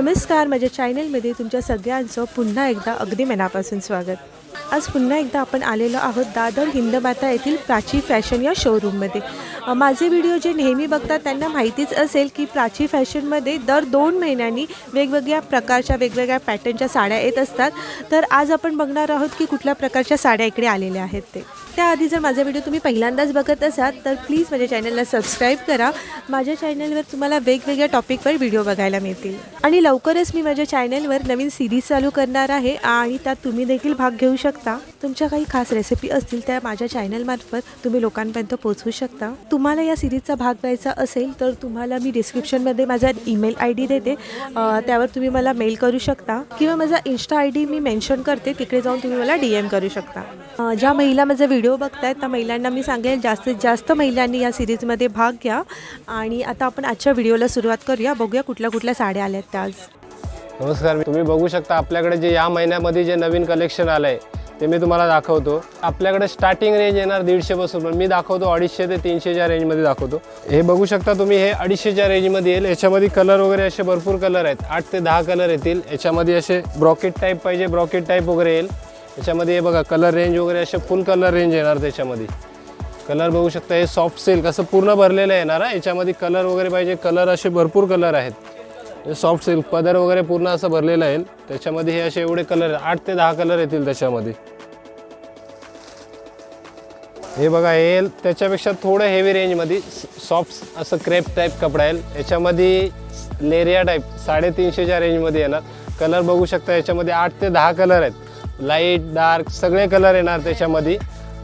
नमस्कार माझ्या चॅनलमध्ये तुमच्या सगळ्यांचं पुन्हा एकदा अगदी मनापासून स्वागत. आज पुन्हा एकदा आपण आलेलो आहोत दादर हिंदमाता येथील प्राची फॅशन या शोरूममध्ये माझे व्हिडिओ जे नेहमी बघतात त्यांना माहितीच असेल की प्राची फॅशनमध्ये दर दोन महिन्यांनी वेगवेगळ्या प्रकारच्या वेगवेगळ्या पॅटर्नच्या साड्या येत असतात. तर आज आपण बघणार आहोत की कुठल्या प्रकारच्या साड्या इकडे आलेल्या आहेत ते. त्याआधी जर माझा व्हिडिओ तुम्ही पहिल्यांदाच बघत असाल तर प्लीज माझ्या चॅनलला सबस्क्राईब करा. माझ्या चॅनलवर तुम्हाला वेगवेगळ्या टॉपिकवर व्हिडिओ बघायला मिळतील. आणि लवकरच मी माझ्या चॅनलवर नवीन सिरीज चालू करणार आहे आणि त्यात तुम्ही देखील भाग घेऊ शकता. तुमच्या काही खास रेसिपी असतील त्या माझ्या चॅनलमार्फत तुम्ही लोकांपर्यंत पोहोचवू शकता. तुम्हाला या सिरीजचा भाग द्यायचा असेल तर तुम्हाला मी डिस्क्रिप्शनमध्ये माझा ईमेल आय डी देते त्यावर तुम्ही मला मेल करू शकता. किंवा माझा इन्स्टा आय डी मी मेन्शन करते. तिकडे जाऊन तुम्ही मला डी एम करू शकता. ज्या महिला माझा व्हिडिओ बघतायत त्या महिलांना मी सांगेल जास्तीत जास्त महिलांनी या सिरीजमध्ये भाग घ्या. आणि आता आपण आजच्या व्हिडिओला सुरुवात करूया. बघूया कुठल्या कुठल्या साड्या आल्या आहेत आज. नमस्कार तुम्ही बघू शकता आपल्याकडे जे या महिन्यामध्ये जे नवीन कलेक्शन आलं आहे ते मी तुम्हाला दाखवतो. आपल्याकडे स्टार्टिंग रेंज येणार दीडशेपासून पण मी दाखवतो अडीचशे ते तीनशेच्या रेंजमध्ये दाखवतो. हे बघू शकता तुम्ही हे अडीचशेच्या रेंजमध्ये येईल. याच्यामध्ये कलर वगैरे असे भरपूर कलर आहेत. आठ ते दहा कलर येतील. याच्यामध्ये असे ब्रॉकेट टाईप पाहिजे ब्रॉकेट टाईप वगैरे येईल. याच्यामध्ये हे बघा कलर रेंज वगैरे असे फुल कलर रेंज येणार त्याच्यामध्ये. कलर बघू शकता हे सॉफ्ट सिल्क असं पूर्ण भरलेलं येणार आहे याच्यामध्ये कलर वगैरे पाहिजे कलर असे भरपूर कलर आहेत. हे सॉफ्ट सिल्क पदर वगैरे पूर्ण असं भरलेलं आहे. त्याच्यामध्ये हे असे एवढे कलर आठ ते दहा कलर येतील त्याच्यामध्ये. हे बघा हे त्याच्यापेक्षा थोडं हेवी रेंजमध्ये सॉफ्ट असं क्रेप टाईप कपडा येईल. याच्यामध्ये लेरिया टाईप साडेतीनशेच्या रेंजमध्ये येणार. कलर बघू शकता याच्यामध्ये आठ ते दहा कलर आहेत. लाइट डार्क सगळे कलर येणार त्याच्यामध्ये.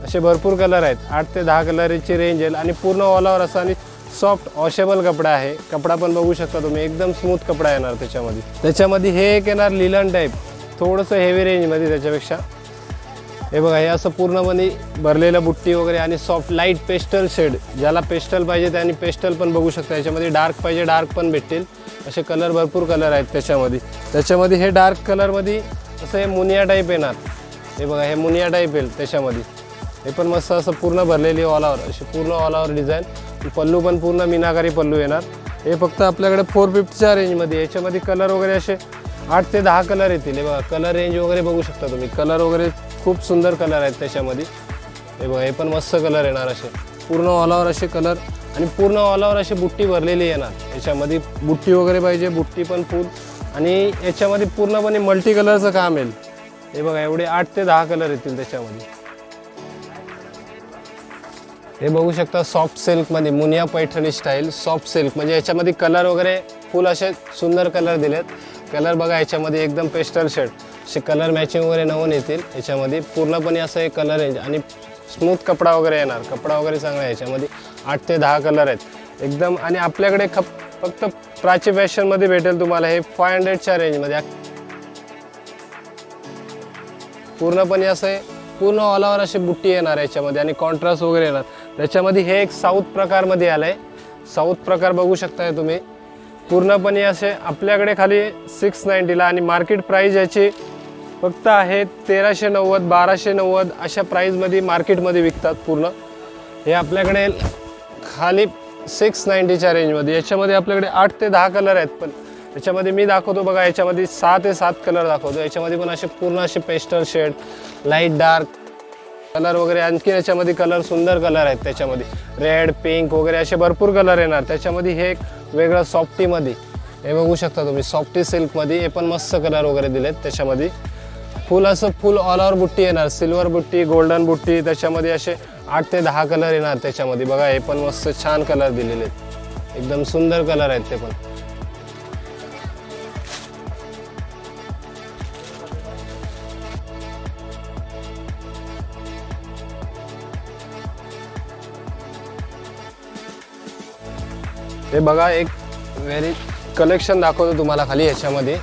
असे भरपूर कलर आहेत. आठ ते दहा कलरची रेंज येईल आणि पूर्ण ऑलावर ओव्हर असा आणि सॉफ्ट वॉशेबल कपडा आहे. कपडा पण बघू शकता तुम्ही. एकदम स्मूथ कपडा येणार त्याच्यामध्ये. त्याच्यामध्ये हे एक येणार लिलन टाईप थोडंसं हेवी रेंजमध्ये त्याच्यापेक्षा. हे बघा हे असं पूर्णपणे भरलेलं बुट्टी वगैरे आणि सॉफ्ट लाइट पेस्टल शेड ज्याला पेस्टल पाहिजे त्यांनी पेस्टल पण बघू शकता. याच्यामध्ये डार्क पाहिजे डार्क पण भेटतील. असे कलर भरपूर कलर आहेत त्याच्यामध्ये. त्याच्यामध्ये हे डार्क कलरमध्ये असं हे मुनिया टाईप येणार हे बघा हे मुनिया टाईप येईल त्याच्यामध्ये. हे पण मस्त असं पूर्ण भरलेली ऑलावर अशी पूर्ण ऑलावर डिझाईन पल्लू पण पूर्ण मीनाकारी पल्लू येणार. हे फक्त आपल्याकडे फोर फिफ्टीच्या रेंजमध्ये याच्यामध्ये कलर वगैरे असे आठ ते दहा कलर येतील. हे बघा कलर रेंज वगैरे बघू शकता तुम्ही. कलर वगैरे खूप सुंदर कलर आहेत त्याच्यामध्ये. हे बघा हे पण मस्त कलर येणार असे. पूर्ण ऑलावर असे कलर आणि पूर्ण ऑलावर अशी बुट्टी भरलेली येणार. याच्यामध्ये बुट्टी वगैरे पाहिजे. बुट्टी पण फुल आणि याच्यामध्ये पूर्णपणे मल्टी कलरचं काम येईल. हे बघा एवढे आठ ते दहा कलर येतील त्याच्यामध्ये. हे बघू शकता सॉफ्ट सिल्कमध्ये Muniya Paithani style soft silk म्हणजे याच्यामध्ये कलर वगैरे फुल असे सुंदर कलर दिलेत. कलर बघा याच्यामध्ये एकदम पेस्टल शेड असे कलर मॅचिंग वगैरे नवून येतील याच्यामध्ये. पूर्णपणे असं हे कलर रेंज आणि स्मूथ कपडा वगैरे येणार. कपडा वगैरे चांगला आहे याच्यामध्ये. आठ ते दहा कलर आहेत. एकदम आणि आपल्याकडे खप फक्त प्राची फॅशनमध्ये भेटेल तुम्हाला हे फाय हंड्रेडच्या रेंजमध्ये पूर्णपणे असं पूर्ण ऑल ओव्हर अशी बुट्टी येणार याच्यामध्ये आणि कॉन्ट्रास्ट वगैरे येणार. त्याच्यामध्ये हे एक साऊथ प्रकारमध्ये आलं आहे साऊथ प्रकार बघू शकताय तुम्ही. पूर्णपणे असे आपल्याकडे खाली सिक्स नाईन्टीला आणि मार्केट प्राईज याची फक्त आहे तेराशे नव्वद बाराशे नव्वद अशा प्राईजमध्ये मार्केटमध्ये विकतात पूर्ण. हे आपल्याकडे खाली सिक्स नाईन्टीच्या रेंजमध्ये याच्यामध्ये आपल्याकडे आठ ते दहा कलर आहेत पण. याच्यामध्ये मी दाखवतो बघा याच्यामध्ये सहा ते सात कलर दाखवतो. याच्यामध्ये पण असे पूर्ण असे pastel shade light dark colour वगैरे आणखी याच्यामध्ये कलर सुंदर कलर आहेत त्याच्यामध्ये. रेड पिंक वगैरे असे भरपूर कलर येणार. त्याच्यामध्ये हे एक वेगळं सॉफ्टीमध्ये हे बघू शकता तुम्ही सॉफ्टी सिल्कमध्ये हे पण मस्त कलर वगैरे दिलेत त्याच्यामध्ये. फुल असं फुल ऑल ओव्हर बुट्टी येणार. सिल्वर बुट्टी गोल्डन बुट्टी त्याच्यामध्ये असे आठ ते दहा कलर येणार त्याच्यामध्ये. बघा हे पण मस्त छान कलर दिलेले आहेत. एकदम सुंदर कलर आहेत ते पण. हे बघा एक व्हेरी कलेक्शन दाखवतो तुम्हाला खाली ह्याच्यामध्ये.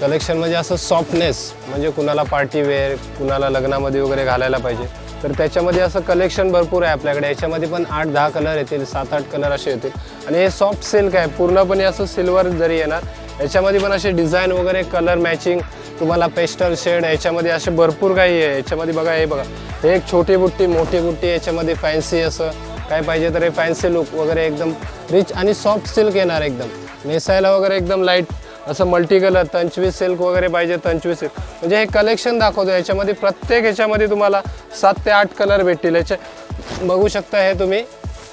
कलेक्शन म्हणजे असं सॉफ्टनेस म्हणजे कुणाला पार्टी वेअर कुणाला लग्नामध्ये वगैरे घालायला पाहिजे. तर त्याच्यामध्ये असं कलेक्शन भरपूर आहे आपल्याकडे. याच्यामध्ये पण आठ दहा कलर येतील सात आठ कलर असे येतील. आणि हे सॉफ्ट सिल्क आहे. पूर्णपणे असं सिल्वर जरी येणार याच्यामध्ये पण असे डिझाईन वगैरे कलर मॅचिंग तुम्हाला पेस्टल शेड याच्यामध्ये असे भरपूर काही आहे. याच्यामध्ये बघा हे बघा. हे एक छोटी बुट्टी मोठी बुट्टी याच्यामध्ये फॅन्सी असं काय पाहिजे तर हे फॅन्सी लुक वगैरे एकदम रिच आणि सॉफ्ट सिल्क येणार एकदम. नेसायला वगैरे एकदम लाइट असं मल्टी कलर पंचवीस सिल्क वगैरे पाहिजे पंचवीस सिल्क म्हणजे हे कलेक्शन दाखवतो. याच्यामध्ये प्रत्येक ह्याच्यामध्ये तुम्हाला सात ते आठ कलर भेटतील. याचे बघू शकता हे तुम्ही.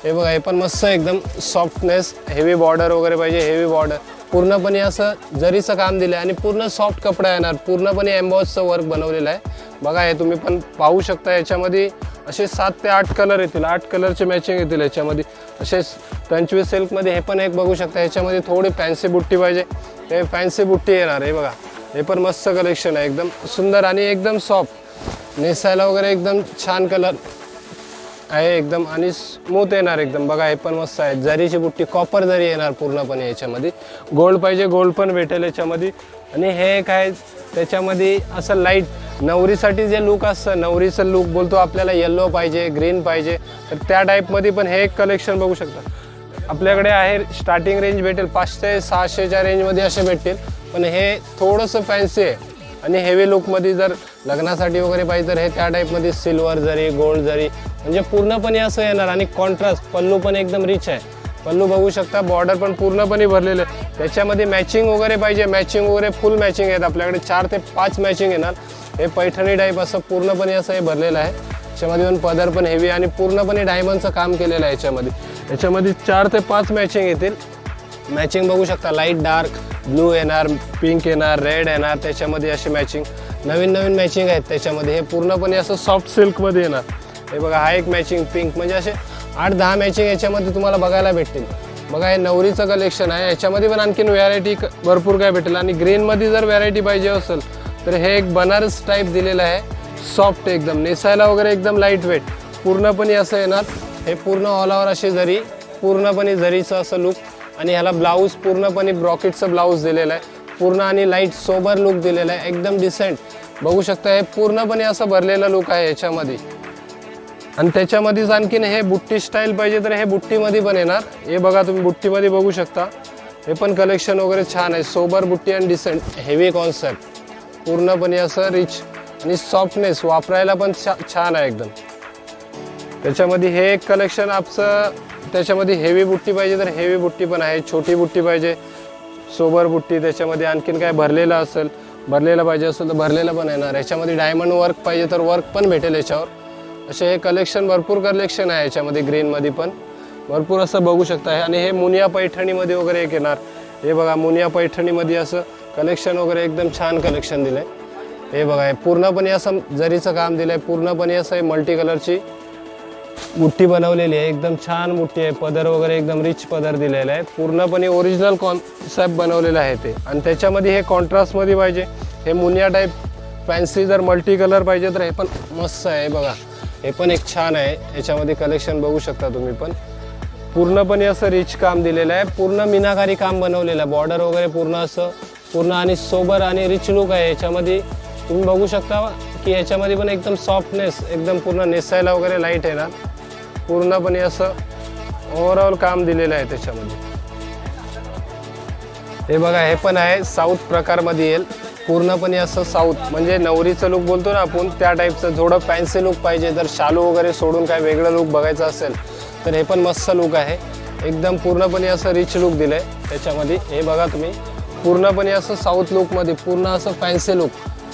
हे बघा हे पण मस्त एकदम सॉफ्टनेस हेवी बॉर्डर वगैरे पाहिजे हेवी बॉर्डर पूर्णपणे असं जरीचं काम दिलं आहे आणि पूर्ण सॉफ्ट कपडा येणार पूर्णपणे एम्बॉसचं वर्क बनवलेलं आहे. बघा हे तुम्ही पण पाहू शकता याच्यामध्ये असे सात ते आठ कलर येतील आठ कलरचे मॅचिंग येतील याच्यामध्ये. असे पंचवीस सिल्कमध्ये हे पण एक बघू शकता याच्यामध्ये थोडी फॅन्सी बुट्टी पाहिजे. हे फॅन्सी बुट्टी येणार हे बघा. हे पण मस्त कलेक्शन आहे एकदम सुंदर आणि एकदम सॉफ्ट नेसायला वगैरे एकदम छान कलर आहे एकदम आणि स्मूथ येणार एकदम. बघा हे पण मस्त आहे. जरीची बुट्टी कॉपर जरी येणार पूर्णपणे याच्यामध्ये. गोल्ड पाहिजे गोल्ड पण भेटेल याच्यामध्ये. आणि हे काय त्याच्यामध्ये असं लाइट नवरीसाठी जे लुक असतं नवरीचं लुक बोलतो आपल्याला येल्लो पाहिजे ग्रीन पाहिजे. तर त्या टाईपमध्ये पण हे एक कलेक्शन बघू शकता. आपल्याकडे आहे स्टार्टिंग रेंज भेटेल. पाचशे सहाशेच्या रेंजमध्ये असे भेटतील. पण हे थोडंसं फॅन्सी आहे. आणि हेवी लुकमध्ये जर लग्नासाठी वगैरे पाहिजे तर हे त्या टाईपमध्ये सिल्वर जरी गोल्ड जरी म्हणजे पूर्णपणे असं येणार. आणि कॉन्ट्रास्ट पल्लू पण एकदम रिच आहे. पल्लू बघू शकता बॉर्डर पण पूर्णपणे भरलेलं. आहे त्याच्यामध्ये मॅचिंग वगैरे पाहिजे. मॅचिंग वगैरे फुल मॅचिंग आहेत. आपल्याकडे चार ते पाच मॅचिंग येणार. हे पैठणी टाईप असं पूर्णपणे असं हे भरलेलं आहे. याच्यामध्ये पण पदर पण हेवी आणि पूर्णपणे डायमंडचं काम केलेलं आहे याच्यामध्ये. याच्यामध्ये चार ते पाच मॅचिंग येतील. मॅचिंग बघू शकता लाइट डार्क ब्लू येणार पिंक येणार रेड येणार त्याच्यामध्ये असे मॅचिंग नवीन नवीन मॅचिंग आहेत त्याच्यामध्ये. हे पूर्णपणे असं सॉफ्ट सिल्कमध्ये येणार. हे बघा हा एक मॅचिंग पिंक म्हणजे असे आठ दहा मॅचिंग याच्यामध्ये तुम्हाला बघायला भेटतील. बघा हे नवरीचं कलेक्शन आहे. याच्यामध्ये पण आणखीन व्हरायटी भरपूर काय भेटेल. आणि ग्रीनमध्ये जर व्हरायटी पाहिजे असेल तर हे एक बनारस टाईप दिलेलं आहे. सॉफ्ट एकदम. नेसायला वगैरे एकदम लाइट वेट पूर्णपणे असं येणार. हे पूर्ण ऑल ओव्हर अशी जरी पूर्णपणे जरीचं असं लुक आणि ह्याला ब्लाऊज पूर्णपणे ब्रॉकेटचं ब्लाऊज दिलेलं आहे. पूर्ण आणि लाइट सोबर लुक दिलेला आहे. एकदम डिसेंट बघू शकता हे पूर्णपणे असं भरलेलं लुक आहे याच्यामध्ये. आणि त्याच्यामध्येच आणखीन हे बुट्टी स्टाईल पाहिजे तर हे बुट्टीमध्ये पण येणार. हे बघा तुम्ही बुट्टीमध्ये बघू शकता. हे पण कलेक्शन वगैरे छान आहे. सोबर बुट्टी आणि डिसेंट हेवी कॉन्सेप्ट पूर्णपणे असं रिच आणि सॉफ्टनेस वापरायला पण छा- छान आहे एकदम. त्याच्यामध्ये हे एक कलेक्शन आपचं त्याच्यामध्ये हेवी बुट्टी पाहिजे तर हेवी बुट्टी पण आहे छोटी बुट्टी पाहिजे सोबर बुट्टी त्याच्यामध्ये आणखीन काय भरलेलं असेल भरलेलं पाहिजे असेल तर भरलेलं पण येणार. याच्यामध्ये डायमंड वर्क पाहिजे तर वर्क पण भेटेल याच्यावर. असे हे कलेक्शन भरपूर कलेक्शन आहे याच्यामध्ये ग्रीनमध्ये पण. भरपूर असं बघू शकता. आणि हे मुनिया पैठणीमध्ये वगैरे एक येणार. हे बघा मुनिया पैठणीमध्ये असं कलेक्शन वगैरे एकदम छान कलेक्शन दिलं आहे हे बघा हे पूर्णपणे असं जरीचं काम दिलं आहे पूर्णपणे असं हे मल्टी कलरची मुठ्ठी बनवलेली आहे. एकदम छान मुठ्ठी आहे. पदर वगैरे एकदम रिच पदर दिलेला आहे पूर्णपणे ओरिजिनल कॉन्सेप्ट बनवलेलं आहे ते. आणि त्याच्यामध्ये हे कॉन्ट्रास्टमध्ये पाहिजे. हे मुनिया टाईप फॅन्सी जर मल्टी कलर पाहिजे तर हे पण मस्त आहे. बघा. हे पण एक छान आहे. याच्यामध्ये कलेक्शन बघू शकता तुम्ही पण. पूर्णपणे असं रिच काम दिलेलं आहे. पूर्ण मीनाकारी काम बनवलेलं आहे. बॉर्डर वगैरे पूर्ण असं पूर्ण आणि सोबर आणि रिच लुक आहे. याच्यामध्ये तुम्ही बघू शकता की याच्यामध्ये पण एकदम सॉफ्टनेस एकदम पूर्ण नेसायला वगैरे लाइट येणार पूर्णपणे असं ओव्हरऑल काम दिलेलं आहे त्याच्यामध्ये. हे बघा हे पण आहे. साऊथ प्रकारमध्ये येईल. पूर्णपणे असं साऊथ म्हणजे नवरीचं लुक बोलतो ना आपण त्या टाईपचं थोडं फॅन्सी लुक पाहिजे जर शालू वगैरे सोडून काय वेगळं लुक बघायचं असेल तर हे पण मस्त लुक आहे. एकदम पूर्णपणे असं रिच लुक दिलं आहे त्याच्यामध्ये. हे बघा तुम्ही. पूर्णपणे असं साऊथ लुकमध्ये पूर्ण असं फॅन्सी लुक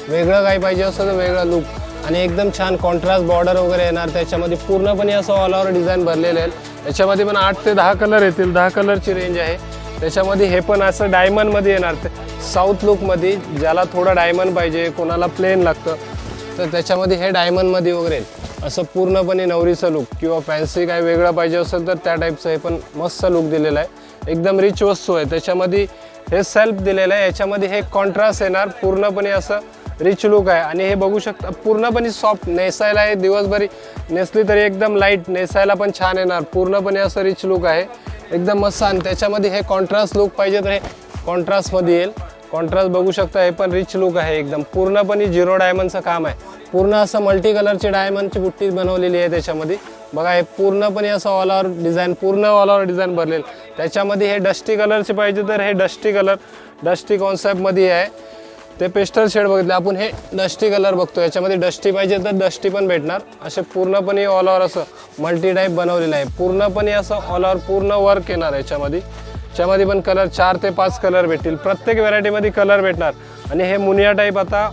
वेगळं काय पाहिजे असं तर वेगळं लुक आणि एकदम छान कॉन्ट्रास्ट बॉर्डर वगैरे येणार. त्याच्यामध्ये पूर्णपणे असं ऑल ओव्हर डिझाईन भरलेलं आहे. याच्यामध्ये पण आठ ते दहा कलर येतील. दहा कलरची रेंज आहे. त्याच्यामध्ये हे पण असं डायमंडमध्ये येणार. ते साऊथ लुकमध्ये ज्याला थोडं डायमंड पाहिजे कोणाला प्लेन लागतं तर त्याच्यामध्ये हे डायमंडमध्ये वगैरे असं पूर्णपणे नवरीचं लुक किंवा फॅन्सी काय वेगळं पाहिजे असेल तर त्या टाईपचं हे पण मस्त लुक दिलेलं आहे. एकदम रिच वस्तू आहे. त्याच्यामध्ये हे सेल्फ दिलेलं आहे. याच्यामध्ये हे कॉन्ट्रास्ट येणार. पूर्णपणे असं रिच लुक आहे. आणि हे बघू शकता पूर्णपणे सॉफ्ट नेसायला आहे दिवसभरी नेसली तरी एकदम लाइट नेसायला पण छान येणार. पूर्णपणे असं रिच लुक आहे. एकदम मस्त आणि त्याच्यामध्ये हे कॉन्ट्रास्ट लुक पाहिजे तर हे कॉन्ट्रास्टमध्ये येईल. कॉन्ट्रास्ट बघू शकता हे पण रिच लुक आहे एकदम. पूर्णपणे झिरो डायमंडचं काम आहे. पूर्ण असं मल्टी कलरची डायमंडची बुट्टी बनवलेली आहे त्याच्यामध्ये. बघा हे पूर्णपणे असं ऑल ओव्हर डिझाईन पूर्ण ऑल ओव्हर डिझाईन भरलेलं. त्याच्यामध्ये हे डस्टी कलरचे पाहिजे तर हे डस्टी कलर डस्टी कॉन्सेप्टमध्ये आहे. ते पेस्टल शेड बघितले. आपण हे डस्टी कलर बघतो. याच्यामध्ये डस्टी पाहिजे तर डस्टी पण भेटणार. असे पूर्णपणे ऑल ओव्हर असं मल्टी टाईप बनवलेलं आहे. पूर्णपणे असं ऑल ओव्हर पूर्ण वर्क येणार याच्यामध्ये. याच्यामध्ये पण कलर चार ते पाच कलर भेटतील. प्रत्येक व्हरायटीमध्ये कलर भेटणार. आणि हे मुनिया टाईप आता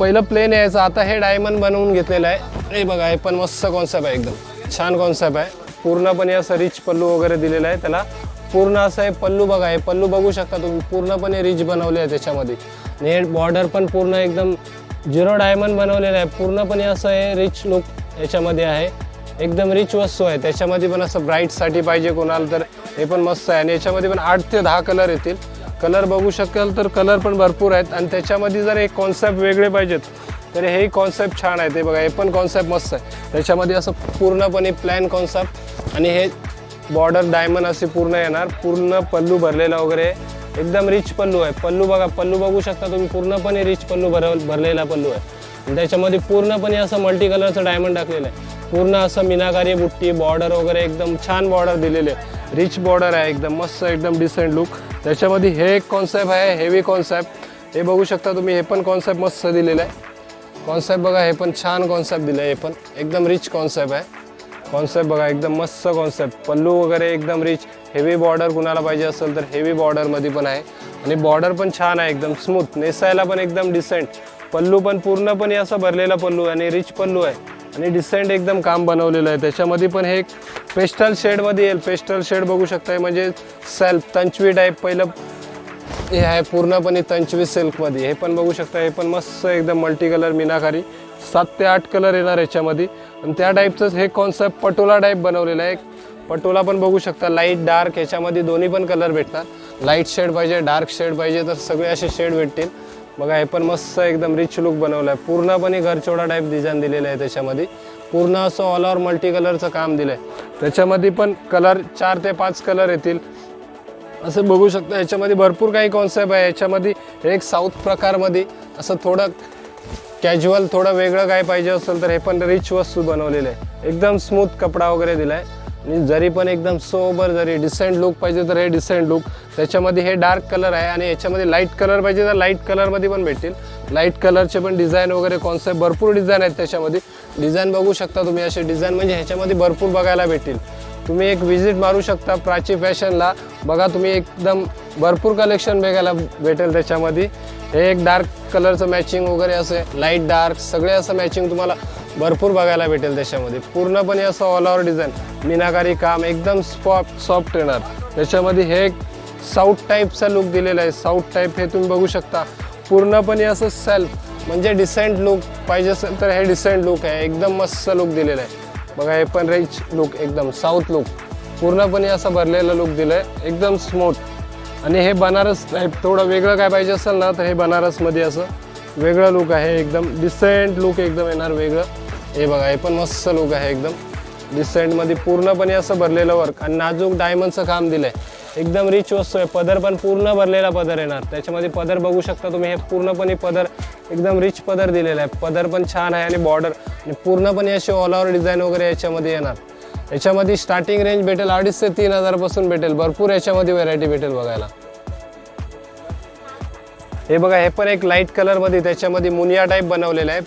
पहिलं प्लेन यायचं. आता हे डायमंड बनवून घेतलेलं आहे. हे बघा हे पण मस्त कॉन्सेप्ट आहे एकदम. छान कॉन्सेप्ट आहे. पूर्णपणे असं रिच पल्लू वगैरे दिलेलं आहे. त्याला पूर्ण असं हे पल्लू बघा हे पल्लू बघू शकता तुम्ही. पूर्णपणे रिच बनवले आहे त्याच्यामध्ये नेट बॉर्डर पण पूर्ण एकदम झिरो डायमंड बनवलेलं आहे. पूर्णपणे असं हे रिच लुक याच्यामध्ये आहे. एकदम रिच वस्तू आहे. त्याच्यामध्ये पण असं ब्राईटसाठी पाहिजे कोणाला तर. हे पण मस्त आहे. आणि याच्यामध्ये पण आठ ते दहा कलर येतील. कलर बघू शकाल तर कलर पण भरपूर आहेत. आणि त्याच्यामध्ये जर एक कॉन्सेप्ट वेगळे पाहिजेत तर हेही कॉन्सेप्ट छान आहे. ते बघा हे पण कॉन्सेप्ट मस्त आहे. त्याच्यामध्ये असं पूर्णपणे प्लॅन कॉन्सेप्ट आणि हे बॉर्डर डायमंड असे पूर्ण येणार. पूर्ण पल्लू भरलेला वगैरे. एकदम रिच पल्लू आहे. पल्लू बघा पल्लू बघू शकता तुम्ही. पूर्णपणे रिच पल्लू भर भरलेला पल्लू आहे. त्याच्यामध्ये पूर्णपणे असं मल्टी कलरचं डायमंड टाकलेलं आहे. पूर्ण असं मिनाकारी बुट्टी बॉर्डर वगैरे एकदम छान बॉर्डर दिलेले आहे रिच बॉर्डर आहे एकदम मस्त एकदम डिसेंट लुक त्याच्यामध्ये हे एक कॉन्सेप्ट आहे हेवी कॉन्सेप्ट हे बघू शकता तुम्ही हे पण कॉन्सेप्ट मस्त दिलेलं आहे. कॉन्सेप्ट बघा हे पण छान कॉन्सेप्ट दिलं आहे हे पण. एकदम रिच कॉन्सेप्ट आहे. कॉन्सेप्ट बघा एकदम मस्त कॉन्सेप्ट पल्लू वगैरे एकदम रिच हेवी बॉर्डर कुणाला पाहिजे असेल तर हेवी बॉर्डरमध्ये पण आहे. आणि बॉर्डर पण छान आहे एकदम स्मूथ नेसायला पण एकदम डिसेंट पल्लू पण पूर्णपणे असं भरलेला पल्लू आहे आणि रिच पल्लू आहे. आणि डिसेंट एकदम काम बनवलेलं आहे. त्याच्यामध्ये पण हे एक पेस्टल शेडमध्ये येईल. पेस्टल शेड बघू शकताय म्हणजे सेल्फ तंचवी टाईप पहिलं हे आहे पूर्णपणे तंचवी सिल्कमध्ये हे पण बघू शकता हे पण मस्त एकदम मल्टी कलर मीनाकारी. सात ते आठ कलर येणार याच्यामध्ये. आणि त्या टाईपचंच हे कॉन्सेप्ट पटोला टाईप बनवलेलं आहे. पटोला पण बघू शकता लाइट डार्क याच्यामध्ये दोन्ही पण कलर भेटणार लाइट शेड पाहिजे डार्क शेड पाहिजे तर सगळे असे शेड भेटतील. बघा हे पण मस्त एकदम रिच लुक बनवलं आहे. पूर्णपणे घरचोडा टाईप डिझाईन दिलेलं आहे त्याच्यामध्ये. पूर्ण असं ऑल ओव्हर मल्टी कलरचं काम दिलं आहे त्याच्यामध्ये पण कलर चार ते पाच कलर येतील. असं बघू शकता याच्यामध्ये भरपूर काही कॉन्सेप्ट आहे. याच्यामध्ये एक साऊथ प्रकारमध्ये असं थोडं कॅज्युअल थोडं वेगळं काय पाहिजे असेल तर हे पण रिच वस्तू बनवलेलं आहे. एकदम स्मूथ कपडा वगैरे दिला आहे आणि जरी पण एकदम सोबर जरी डिसेंट लुक पाहिजे तर हे डिसेंट लुक त्याच्यामध्ये हे डार्क कलर आहे आणि याच्यामध्ये लाइट कलर पाहिजे तर लाइट कलरमध्ये पण भेटतील. लाइट कलरचे पण डिझाईन वगैरे कॉन्सेप्ट भरपूर डिझाईन आहेत त्याच्यामध्ये. डिझाईन बघू शकता तुम्ही असे डिझाईन म्हणजे ह्याच्यामध्ये भरपूर बघायला भेटतील. तुम्ही एक व्हिजिट मारू शकता प्राची फॅशनला बघा तुम्ही एकदम भरपूर कलेक्शन बघायला भेटेल त्याच्यामध्ये. हे एक डार्क कलरचं मॅचिंग वगैरे असे लाइट डार्क सगळे असं मॅचिंग तुम्हाला भरपूर बघायला भेटेल त्याच्यामध्ये. पूर्णपणे असं ऑल ओव्हर डिझाईन मिनाकारी काम एकदम स्पॉट सॉफ्ट येणार. त्याच्यामध्ये हे एक साऊथ टाईपचा लुक दिलेला आहे. साऊथ टाईप हे तुम्ही बघू शकता. पूर्णपणे असं सेल्फ म्हणजे डिसेंट लुक पाहिजे असेल तर हे डिसेंट लुक आहे. एकदम मस्त लुक दिलेलं आहे. बघा हे पण रिच लुक एकदम साऊथ लुक पूर्णपणे असं भरलेला लुक दिलं आहे एकदम स्मूथ आणि हे बनारस टाईप थोडं वेगळं काय पाहिजे असेल ना तर हे बनारसमध्ये असं वेगळं लुक आहे एकदम डिसेंट लुक एकदम येणार वेगळं. हे बघा हे पण मस्त लुक आहे एकदम. डिसेंटमध्ये पूर्णपणे असं भरलेलं वर्क आणि नाजूक डायमंडचं काम दिलं आहे एकदम रिच वस्तू आहे. पदर पण पूर्ण भरलेला पदर येणार. त्याच्यामध्ये पदर बघू शकता तुम्ही हे पूर्णपणे पदर एकदम रिच पदर दिलेला आहे. पदर पण छान आहे आणि बॉर्डर आणि पूर्णपणे असे ऑल ओव्हर डिझाईन वगैरे याच्यामध्ये येणार. याच्यामध्ये स्टार्टिंग रेंज भेटेल अडीच ते तीन हजारपासून भेटेल. भरपूर याच्यामध्ये व्हरायटी भेटेल बघायला. हे बघा हे पण एक लाइट कलरमध्ये त्याच्यामध्ये मुनिया टाईप बनवलेलं आहे.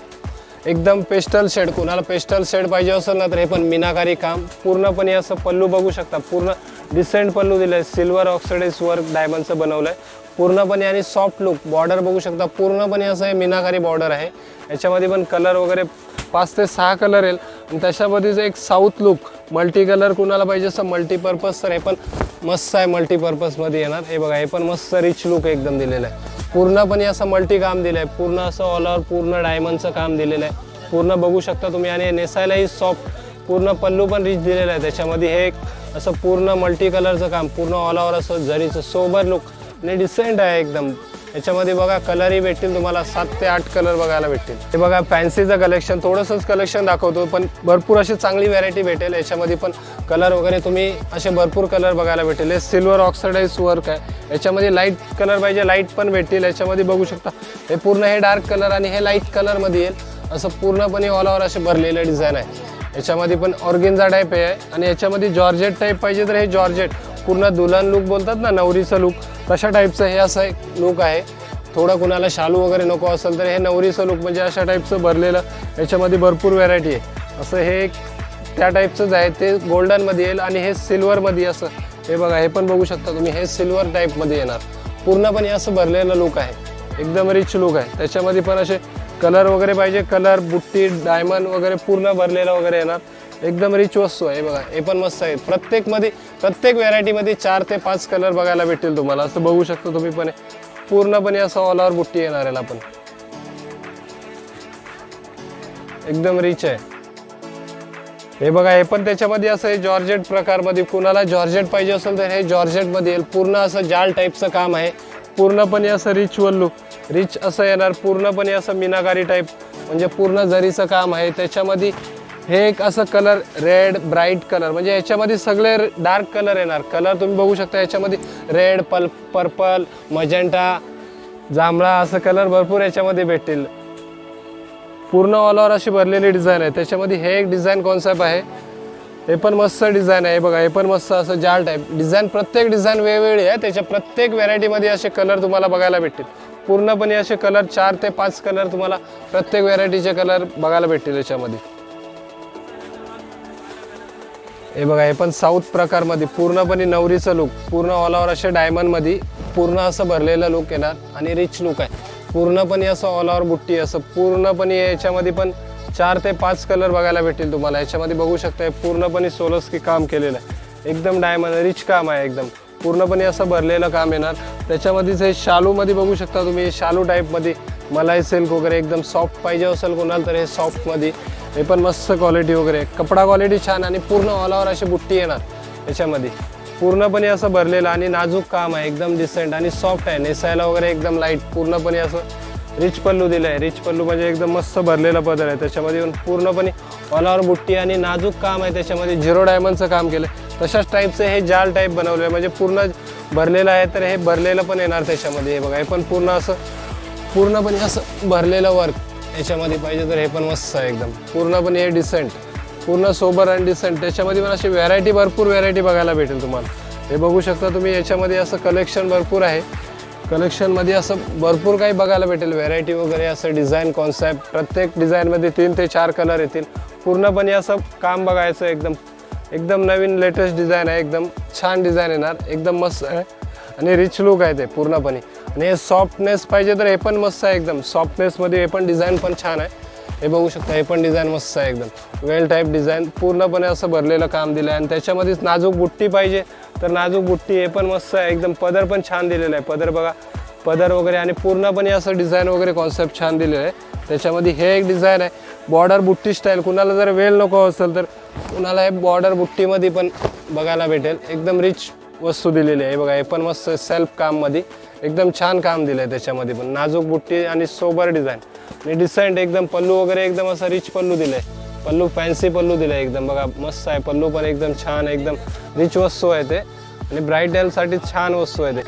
एकदम पेस्टल शेड कुणाला पेस्टल शेड पाहिजे असेल ना तर हे पण मीनाकारी काम. पूर्णपणे असं पल्लू बघू शकता. पूर्ण डिसेंट पल्लू दिलं आहे सिल्वर ऑक्सिडाईज वर्क डायमंडचं बनवलं आहे पूर्णपणे आणि सॉफ्ट लुक बॉर्डर बघू शकता. पूर्णपणे असं हे मीनाकारी बॉर्डर आहे. याच्यामध्ये पण कलर वगैरे पाच ते सहा कलर येईल. आणि त्याच्यामध्येच एक साऊथ लुक मल्टी कलर कुणाला पाहिजे असं मल्टीपर्पज तर हे पण मस्त आहे मल्टीपर्पजमध्ये येणार. हे बघा हे पण मस्त रिच लुक एकदम दिलेलं आहे. पूर्णपणे असं मल्टी काम दिलं आहे पूर्ण असं ऑल ओव्हर पूर्ण डायमंडचं काम दिलेलं आहे. पूर्ण बघू शकता तुम्ही. आणि नेसायलाही सॉफ्ट पूर्ण पल्लू पण रिच दिलेलं आहे. त्याच्यामध्ये हे एक असं पूर्ण मल्टी कलरचं काम पूर्ण ऑल ओव्हर असं जरीचं सोबर लुक आणि डिसेंट आहे एकदम. याच्यामध्ये बघा कलरही भेटतील तुम्हाला. सात ते आठ कलर बघायला भेटतील. हे बघा फॅन्सीचं कलेक्शन थोडंसंच कलेक्शन दाखवतो पण भरपूर अशी चांगली व्हरायटी भेटेल. याच्यामध्ये पण कलर वगैरे तुम्ही असे भरपूर कलर बघायला भेटेल. हे सिल्वर ऑक्सिडाईज वर्क आहे. याच्यामध्ये लाइट कलर पाहिजे लाइट पण भेटतील. याच्यामध्ये बघू शकता हे पूर्ण हे डार्क कलर आणि हे लाइट कलरमध्ये येईल. असं पूर्णपणे ऑल ओव्हर असे भरलेलं डिझाईन आहे. याच्यामध्ये पण ऑर्गेन्झा टाईप आहे. आणि याच्यामध्ये जॉर्जेट टाईप पाहिजे तर हे जॉर्जेट पूर्ण दुल्हन लुक बोलतात ना नवरीचं लुक तशा टाईपचं हे असं एक लुक आहे. थोडं कुणाला शालू वगैरे नको असेल तर हे नवरीचं लुक म्हणजे अशा टाईपचं भरलेलं याच्यामध्ये भरपूर व्हरायटी आहे. असं हे एक त्या टाईपचंच आहे. ते गोल्डनमध्ये येईल आणि हे सिल्वरमध्ये असं. हे बघा हे पण बघू शकता तुम्ही. हे सिल्वर टाईपमध्ये येणार. पूर्णपणे असं भरलेलं लुक आहे. एकदम रिच लुक आहे. त्याच्यामध्ये पण असे कलर वगैरे पाहिजे. कलर बुट्टी डायमंड वगैरे पूर्ण भरलेलं वगैरे येणार. एकदम रिच वस्तू आहे. बघा हे पण मस्त आहे. प्रत्येकमध्ये प्रत्येक व्हरायटीमध्ये चार ते पाच कलर बघायला भेटतील तुम्हाला. असं बघू शकता तुम्ही पण. पूर्णपणे असं ऑल ओव्हर बुट्टी येणार याला पण. एकदम रिच आहे. हे बघा हे पण त्याच्यामध्ये असं हे जॉर्जेट प्रकारमध्ये. कुणाला जॉर्जेट पाहिजे असेल तर हे जॉर्जेटमध्ये येईल. पूर्ण असं जाल टाईपचं काम आहे. पूर्णपणे असं रिच लुक रिच असं येणार पूर्णपणे असं मीनाकारी टाईप म्हणजे पूर्ण जरीचं काम आहे. त्याच्यामध्ये हे एक असं कलर रेड ब्राईट कलर म्हणजे याच्यामध्ये सगळे डार्क कलर येणार. कलर तुम्ही बघू शकता याच्यामध्ये रेड पल पर्पल मजेंटा जांभळा असं कलर भरपूर याच्यामध्ये भेटतील. पूर्ण ऑल ओव्हर अशी भरलेली डिझाईन आहे. त्याच्यामध्ये हे एक डिझाईन कॉन्सेप्ट आहे. हे पण मस्त डिझाईन आहे. बघा हे पण मस्त असं जाल टाईप डिझाईन प्रत्येक डिझाईन वेगवेगळी आहे. त्याच्या प्रत्येक व्हरायटीमध्ये असे कलर तुम्हाला बघायला भेटतील. पूर्णपणे असे कलर चार ते पाच कलर तुम्हाला प्रत्येक व्हरायटीचे कलर बघायला भेटतील याच्यामध्ये. हे बघा हे पण साऊथ प्रकारमध्ये पूर्णपणे नवरीचं लुक पूर्ण ऑल ओव्हर असे डायमंडमध्ये पूर्ण असं भरलेलं लुक येणार आणि रिच लुक आहे. पूर्णपणे असं ऑल ओव्हर बुट्टी असं पूर्णपणे याच्यामध्ये पण चार ते पाच कलर बघायला भेटतील तुम्हाला. याच्यामध्ये बघू शकता पूर्णपणे सोलस्की काम केलेलं आहे. एकदम डायमंड रिच काम आहे एकदम. पूर्णपणे असं भरलेलं काम येणार. त्याच्यामध्येच हे शालूमध्ये बघू शकता तुम्ही शालू टाईपमध्ये मलाई सिल्क वगैरे एकदम सॉफ्ट पाहिजे असेल कोणाला तर हे सॉफ्टमध्ये हे पण मस्त क्वालिटी वगैरे. कपडा क्वालिटी छान आणि पूर्ण ऑल अशी बुट्टी येणार याच्यामध्ये. पूर्णपणे असं भरलेलं आणि नाजूक काम आहे. एकदम डिसेंट आणि सॉफ्ट आहे. नेसायला वगैरे एकदम लाइट पूर्णपणे असं रिच पल्लू दिलं आहे रिच पल्लू म्हणजे एकदम मस्त भरलेला पदर आहे. त्याच्यामध्ये पूर्णपणे ऑल बुट्टी आणि नाजूक काम आहे. त्याच्यामध्ये झिरो डायमंडचं काम केलं आहे तशाच टाईपचं हे जाल टाईप बनवलं आहे म्हणजे पूर्ण भरलेलं आहे तर हे भरलेलं पण येणार त्याच्यामध्ये. हे बघा हे पण पूर्ण असं पूर्णपणे असं भरलेलं वर्क याच्यामध्ये पाहिजे तर हे पण मस्त आहे एकदम. पूर्णपणे हे डिसेंट पूर्ण सोबर अँड डिसेंट त्याच्यामध्ये पण अशी व्हरायटी भरपूर व्हरायटी बघायला भेटेल तुम्हाला. हे बघू शकता तुम्ही याच्यामध्ये असं कलेक्शन भरपूर आहे. कलेक्शनमध्ये असं भरपूर काही बघायला भेटेल. व्हेरायटी वगैरे असं डिझाईन कॉन्सेप्ट प्रत्येक डिझाईनमध्ये तीन ते चार कलर येतील. पूर्णपणे असं काम बघायचं एकदम. एकदम नवीन लेटेस्ट डिझाईन आहे. एकदम छान डिझाईन येणार. एकदम मस्त आहे. आणि रिच लुक आहे ते पूर्णपणे. आणि हे सॉफ्टनेस पाहिजे तर हे पण मस्त आहे एकदम. सॉफ्टनेसमध्ये हे पण डिझाईन पण छान आहे. हे बघू शकता हे पण डिझाईन मस्त आहे एकदम. वेल टाईप डिझाईन पूर्णपणे असं भरलेलं काम दिलं आहे आणि त्याच्यामध्येच नाजूक बुट्टी पाहिजे तर नाजूक बुट्टी हे पण मस्त आहे. एकदम पदर पण छान दिलेलं आहे. पदर बघा पदर वगैरे आणि पूर्णपणे असं डिझाईन वगैरे कॉन्सेप्ट छान दिलेलं आहे. त्याच्यामध्ये हे एक डिझाईन आहे. बॉर्डर बुट्टी स्टाईल कुणाला जर वेल नको असेल तर कुणाला हे बॉर्डर बुट्टीमध्ये पण बघायला भेटेल. एकदम रिच वस्तू दिलेली आहे. बघा हे पण मस्त सेल्फ काममध्ये एकदम छान काम दिलं आहे त्याच्यामध्ये पण. नाजूक बुट्टी आणि सोबर डिझाईन. आणि डिसेंट एकदम पल्लू वगैरे एकदम असं रिच पल्लू दिलं आहे पल्लू फॅन्सी पल्लू दिलं आहे एकदम. बघा मस्त आहे. पल्लू पण एकदम छान एकदम रिच वस्तू आहे ते. आणि ब्राईडलसाठी छान वस्तू आहे ते.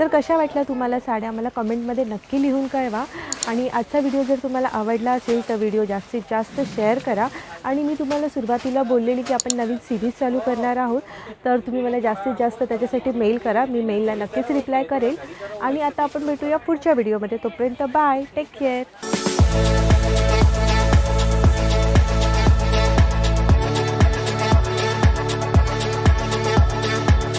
तर कशा वाटल्या तुम्हाला साड्या? मला कमेंटमध्ये नक्की लिहून कळवा. आणि आजचा व्हिडिओ जर तुम्हाला आवडला असेल तर व्हिडिओ जास्तीत जास्त शेअर करा. आणि मी तुम्हाला सुरुवातीला बोललेली की आपण नवीन सिरीज चालू करणार आहोत. तर तुम्ही मला जास्तीत जास्त त्याच्यासाठी मेल करा. मी मेलला नक्कीच रिप्लाय करेल. आणि आता आपण भेटूया पुढच्या व्हिडिओमध्ये तोपर्यंत बाय टेक केअर